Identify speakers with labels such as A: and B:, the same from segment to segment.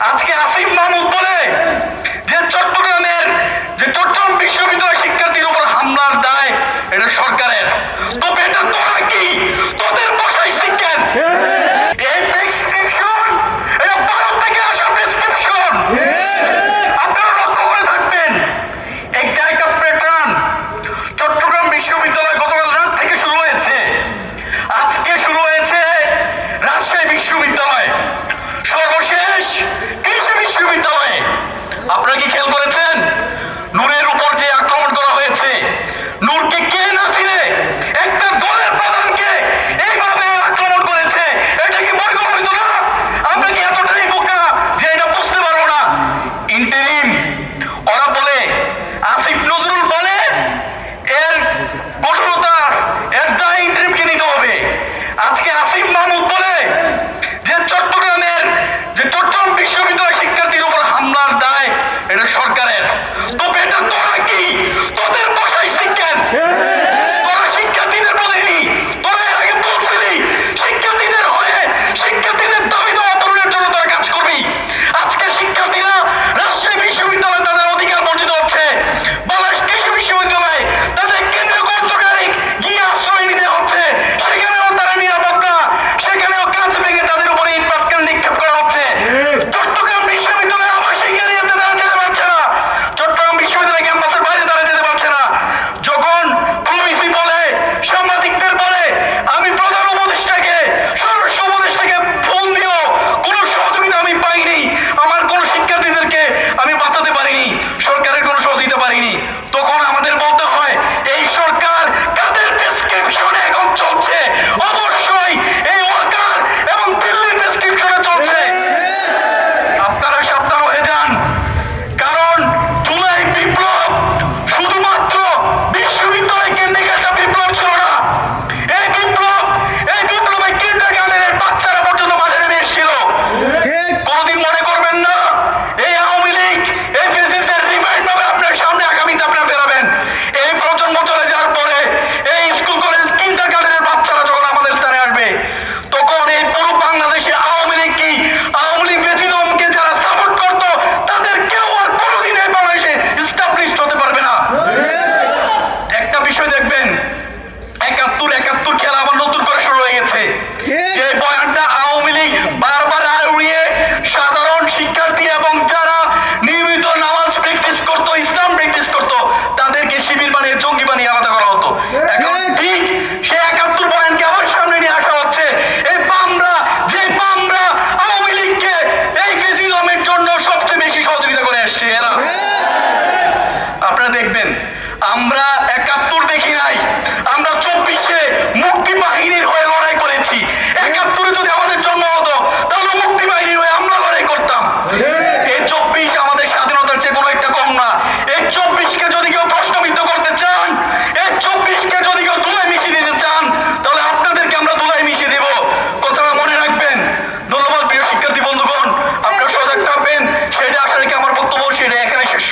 A: আজকে আসিফ মাহমুদ বলে যে চট্টগ্রামের যে চট্টগ্রাম বিশ্ববিদ্যালয় শিক্ষার্থীর উপর হামলার দায় এটা সরকারের। আপনারা কি খেয়াল করেন সরকারের। তো বেটা তোরা কি? তোদের বসাই শিক্ষা তোরা শিক্ষা দিনের প্রতিনিধি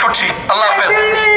A: করছি আল্লাহ হাফেজ